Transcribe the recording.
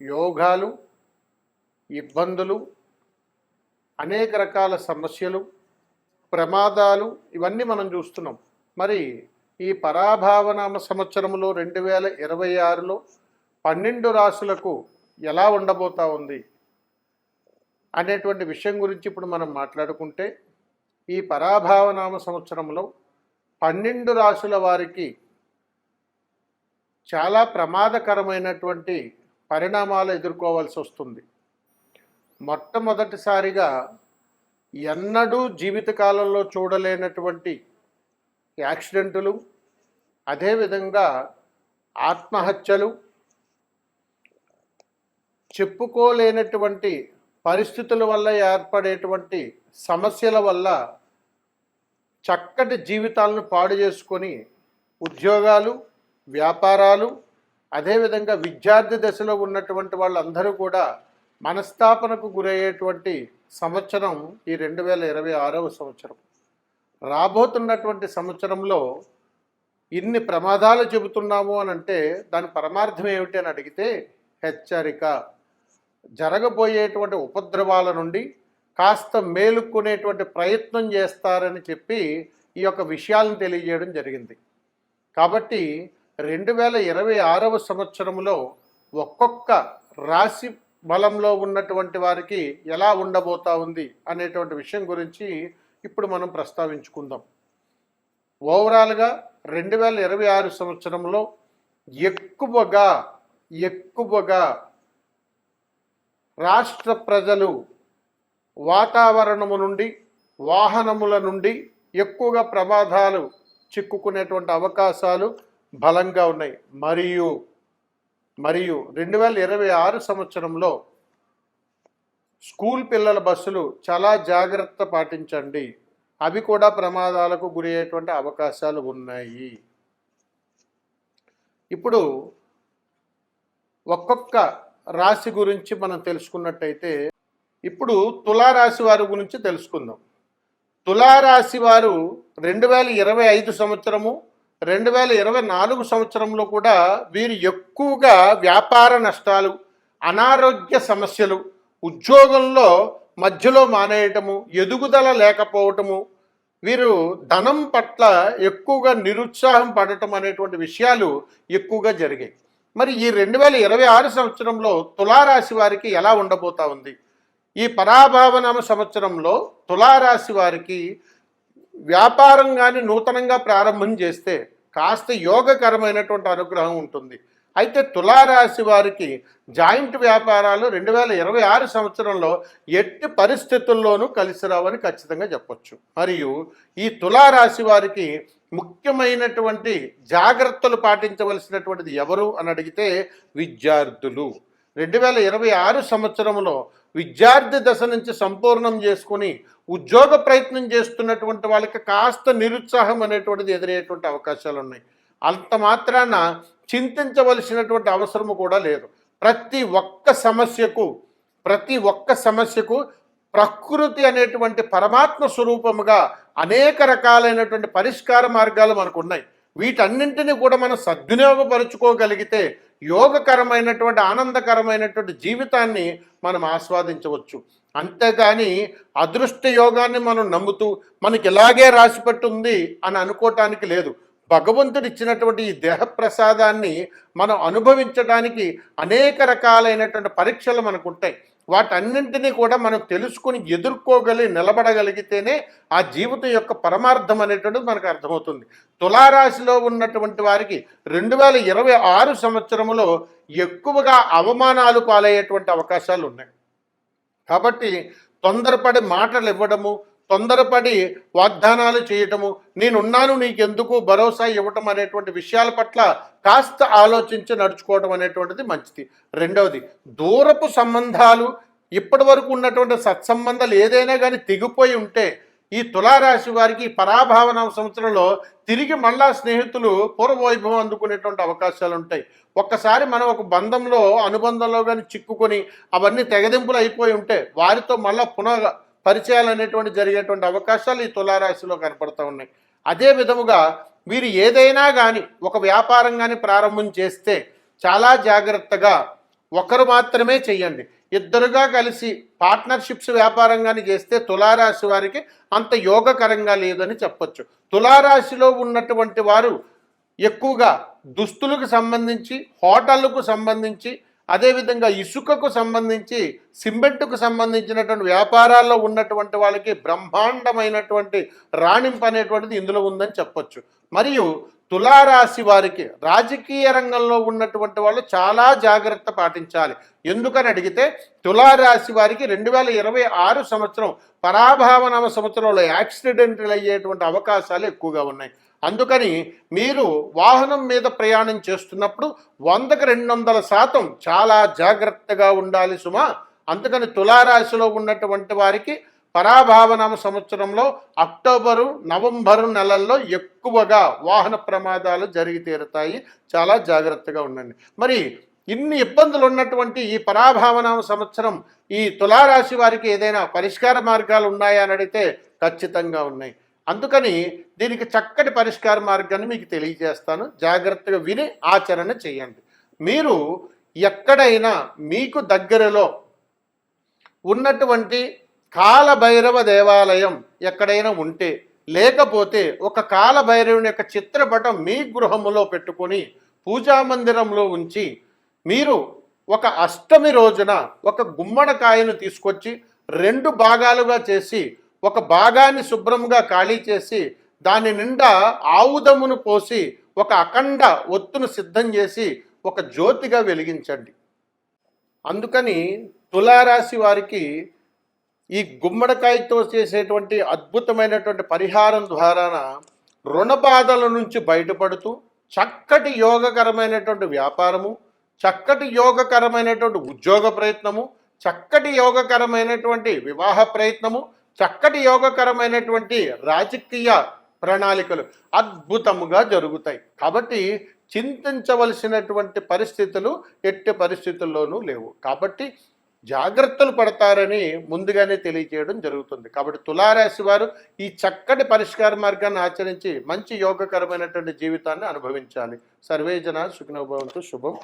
యోగాలు ఇబ్బందులు అనేక రకాల సమస్యలు ప్రమాదాలు ఇవన్నీ మనం చూస్తున్నాం. మరి ఈ పరాభావనామ సంవత్సరంలో రెండు వేల ఇరవై ఆరులో పన్నెండు రాసులకు ఎలా ఉండబోతా ఉంది అనేటువంటి విషయం గురించి ఇప్పుడు మనం మాట్లాడుకుంటే ఈ పరాభావనామ సంవత్సరంలో పన్నెండు రాసుల వారికి చాలా ప్రమాదకరమైనటువంటి పరిణామాలు ఎదుర్కోవాల్సి వస్తుంది. మొట్టమొదటిసారిగా ఎన్నడూ జీవితకాలంలో చూడలేనటువంటి యాక్సిడెంటులు అదేవిధంగా ఆత్మహత్యలు చెప్పుకోలేనటువంటి పరిస్థితుల వల్ల ఏర్పడేటువంటి సమస్యల వల్ల చక్కటి జీవితాలను పాడు చేసుకొని ఉద్యోగాలు వ్యాపారాలు అదేవిధంగా విద్యార్థి దశలో ఉన్నటువంటి వాళ్ళందరూ కూడా మనస్తాపనకు గురయ్యేటువంటి సంవత్సరం ఈ రెండు వేల ఇరవై ఆరవ సంవత్సరం. రాబోతున్నటువంటి సంవత్సరంలో ఇన్ని ప్రమాదాలు చెబుతున్నాము అని అంటే దాని పరమార్థం ఏమిటి అని అడిగితే హెచ్చరిక. జరగబోయేటువంటి ఉపద్రవాల నుండి కాస్త మేలుక్కునేటువంటి ప్రయత్నం చేస్తారని చెప్పి ఈ యొక్క విషయాలను తెలియజేయడం జరిగింది. కాబట్టి రెండు వేల ఇరవై ఆరవ సంవత్సరంలో ఒక్కొక్క రాశి బలంలో ఉన్నటువంటి వారికి ఎలా ఉండబోతా ఉంది అనేటువంటి విషయం గురించి ఇప్పుడు మనం ప్రస్తావించుకుందాం. ఓవరాల్గా రెండు వేల ఇరవై ఆరు సంవత్సరంలో ఎక్కువగా ఎక్కువగా రాష్ట్ర ప్రజలు వాతావరణము నుండి వాహనముల నుండి ఎక్కువగా ప్రమాదాలు చిక్కుకునేటువంటి అవకాశాలు బలంగా ఉన్నాయి. మరియు మరియు రెండు వేల ఇరవై ఆరు సంవత్సరంలో స్కూల్ పిల్లల బస్సులు చాలా జాగ్రత్త పాటించండి. అవి కూడా ప్రమాదాలకు గురి అయ్యేటువంటి అవకాశాలు ఉన్నాయి. ఇప్పుడు ఒక్కొక్క రాశి గురించి మనం తెలుసుకున్నట్టయితే ఇప్పుడు తులారాశి వారి గురించి తెలుసుకుందాం. తులారాశి వారు రెండు వేల ఇరవై ఐదు సంవత్సరము రెండు వేల ఇరవై నాలుగు సంవత్సరంలో కూడా వీరు ఎక్కువగా వ్యాపార నష్టాలు అనారోగ్య సమస్యలు ఉద్యోగంలో మధ్యలో మానేయటము ఎదుగుదల లేకపోవటము వీరు ధనం పట్ల ఎక్కువగా నిరుత్సాహం పడటం అనేటువంటి విషయాలు ఎక్కువగా జరిగాయి. మరి ఈ రెండు వేల ఇరవై ఆరు సంవత్సరంలో తులారాశి వారికి ఎలా ఉండబోతా ఉంది? ఈ పరాభావనామ సంవత్సరంలో తులారాశి వారికి వ్యాపారం కానీ నూతనంగా ప్రారంభం చేస్తే కాస్త యోగకరమైనటువంటి అనుగ్రహం ఉంటుంది. అయితే తులారాశి వారికి జాయింట్ వ్యాపారాలు రెండు వేల ఇరవై ఆరు సంవత్సరంలో ఎట్టి పరిస్థితుల్లోనూ కలిసి రావని ఖచ్చితంగా చెప్పొచ్చు. మరియు ఈ తులారాశి వారికి ముఖ్యమైనటువంటి జాగ్రత్తలు పాటించవలసినటువంటిది ఎవరు అని అడిగితే విద్యార్థులు. రెండు వేల ఇరవై ఆరు సంవత్సరంలో విద్యార్థి దశ నుంచి సంపూర్ణం చేసుకుని ఉద్యోగ ప్రయత్నం చేస్తున్నటువంటి వాళ్ళకి కాస్త నిరుత్సాహం అనేటువంటిది ఎదురయ్యేటువంటి అవకాశాలు ఉన్నాయి. అంత మాత్రాన చింతించవలసినటువంటి అవసరము కూడా లేదు. ప్రతి ఒక్క సమస్యకు ప్రతి ఒక్క సమస్యకు ప్రకృతి అనేటువంటి పరమాత్మ స్వరూపముగా అనేక రకాలైనటువంటి పరిష్కార మార్గాలు మనకు ఉన్నాయి. వీటన్నింటినీ కూడా మనం సద్వినియోగపరుచుకోగలిగితే యోగకరమైనటువంటి ఆనందకరమైనటువంటి జీవితాన్ని మనం ఆస్వాదించవచ్చు. అంతేగాని అదృష్ట యోగాన్ని మనం నమ్ముతూ మనకి ఇలాగే రాసిపెట్టుంది అని అనుకోవటానికి లేదు. భగవంతుడు ఇచ్చినటువంటి ఈ దేహ ప్రసాదాన్ని మనం అనుభవించడానికి అనేక రకాలైనటువంటి పరీక్షలు మనకు ఉంటాయి వాటన్నింటినీ కూడా మనం తెలుసుకుని ఎదుర్కోగలి నిలబడగలిగితేనే ఆ జీవితం యొక్క పరమార్థం అనేటువంటిది మనకు అర్థమవుతుంది. తులారాశిలో ఉన్నటువంటి వారికి రెండు వేల ఇరవై ఆరు సంవత్సరంలో ఎక్కువగా అవమానాలు పాలయ్యేటువంటి అవకాశాలు ఉన్నాయి కాబట్టి తొందరపడి మాటలు ఇవ్వడము తొందరపడి వాగ్దానాలు చేయటము నేనున్నాను నీకెందుకు భరోసా ఇవ్వటం అనేటువంటి విషయాల పట్ల కాస్త ఆలోచించి నడుచుకోవడం అనేటువంటిది మంచిది. రెండవది దూరపు సంబంధాలు ఇప్పటి వరకు ఉన్నటువంటి సత్సంబంధాలు ఏదైనా కానీ తెగిపోయి ఉంటే ఈ తులారాశి వారికి పరాభావన సంవత్సరంలో తిరిగి మళ్ళా స్నేహితులు పూర్వవైభవం అందుకునేటువంటి అవకాశాలు ఉంటాయి. ఒక్కసారి మనం ఒక బంధంలో అనుబంధంలో కానీ చిక్కుకొని అవన్నీ తెగదింపులు అయిపోయి ఉంటే వారితో మళ్ళా పునః పరిచయాలు అనేటువంటి జరిగేటువంటి అవకాశాలు ఈ తులారాశిలో కనపడుతూ ఉన్నాయి. అదే విధముగా మీరు ఏదైనా కానీ ఒక వ్యాపారం కానీ ప్రారంభం చేస్తే చాలా జాగ్రత్తగా ఒకరు మాత్రమే చెయ్యండి. ఇద్దరుగా కలిసి పార్ట్నర్షిప్స్ వ్యాపారం కానీ చేస్తే తులారాశి వారికి అంత యోగకరంగా లేదని చెప్పొచ్చు. తులారాశిలో ఉన్నటువంటి వారు ఎక్కువగా దుస్తులకు సంబంధించి హోటళ్ళకు సంబంధించి అదేవిధంగా ఇసుకకు సంబంధించి సిమెంట్కు సంబంధించినటువంటి వ్యాపారాల్లో ఉన్నటువంటి వాళ్ళకి బ్రహ్మాండమైనటువంటి రాణింపు అనేటువంటిది ఇందులో ఉందని చెప్పొచ్చు. మరియు తులారాశి వారికి రాజకీయ రంగంలో ఉన్నటువంటి వాళ్ళు చాలా జాగ్రత్త పాటించాలి. ఎందుకని అడిగితే తులారాశి వారికి రెండు వేల ఇరవై ఆరు సంవత్సరం పరాభావనామ సంవత్సరంలో యాక్సిడెంట్లు అయ్యేటువంటి అవకాశాలు ఎక్కువగా ఉన్నాయి. అందుకని మీరు వాహనం మీద ప్రయాణం చేస్తున్నప్పుడు వందకు రెండు వందల శాతం చాలా జాగ్రత్తగా ఉండాలి సుమా. అందుకని తులారాశిలో ఉన్నటువంటి వారికి పరాభావనామ సంవత్సరంలో అక్టోబరు నవంబరు నెలల్లో ఎక్కువగా వాహన ప్రమాదాలు జరిగి తీరుతాయి. చాలా జాగ్రత్తగా ఉండండి. మరి ఇన్ని ఇబ్బందులు ఉన్నటువంటి ఈ పరాభావనామ సంవత్సరం ఈ తులారాశి వారికి ఏదైనా పరిష్కార మార్గాలు ఉన్నాయా అని అడిగితే ఖచ్చితంగా ఉన్నాయి. అందుకని దీనికి చక్కటి పరిష్కార మార్గాన్ని మీకు తెలియజేస్తాను. జాగ్రత్తగా విని ఆచరణ చేయండి. మీరు ఎక్కడైనా మీకు దగ్గరలో ఉన్నటువంటి కాలభైరవ దేవాలయం ఎక్కడైనా ఉంటే లేకపోతే ఒక కాలభైరవుని యొక్క చిత్రపటం మీ గృహములో పెట్టుకొని పూజా మందిరంలో ఉంచి మీరు ఒక అష్టమి రోజున ఒక గుమ్మడికాయను తీసుకొచ్చి రెండు భాగాలుగా చేసి ఒక భాగాన్ని శుభ్రంగా ఖాళీ చేసి దాని నిండా ఆవుదమును పోసి ఒక అఖండ ఒత్తును సిద్ధం చేసి ఒక జ్యోతిగా వెలిగించండి. అందుకని తులారాశి వారికి ఈ గుమ్మడికాయతో చేసేటువంటి అద్భుతమైనటువంటి పరిహారం ద్వారాన రుణ బాధల నుంచి బయటపడుతూ చక్కటి యోగకరమైనటువంటి వ్యాపారము చక్కటి యోగకరమైనటువంటి ఉద్యోగ ప్రయత్నము చక్కటి యోగకరమైనటువంటి వివాహ ప్రయత్నము చక్కటి యోగకరమైనటువంటి రాజకీయ ప్రణాళికలు అద్భుతముగా జరుగుతాయి. కాబట్టి చింతించవలసినటువంటి పరిస్థితులు ఎట్టి పరిస్థితుల్లోనూ లేవు. కాబట్టి జాగ్రత్తలు పడతారని ముందుగానే తెలియజేయడం జరుగుతుంది. కాబట్టి తులారాశి వారు ఈ చక్కటి పరిష్కార మార్గాన్ని ఆచరించి మంచి యోగకరమైనటువంటి జీవితాన్ని అనుభవించాలి. సర్వేజన సుఖనోభవంతు శుభం.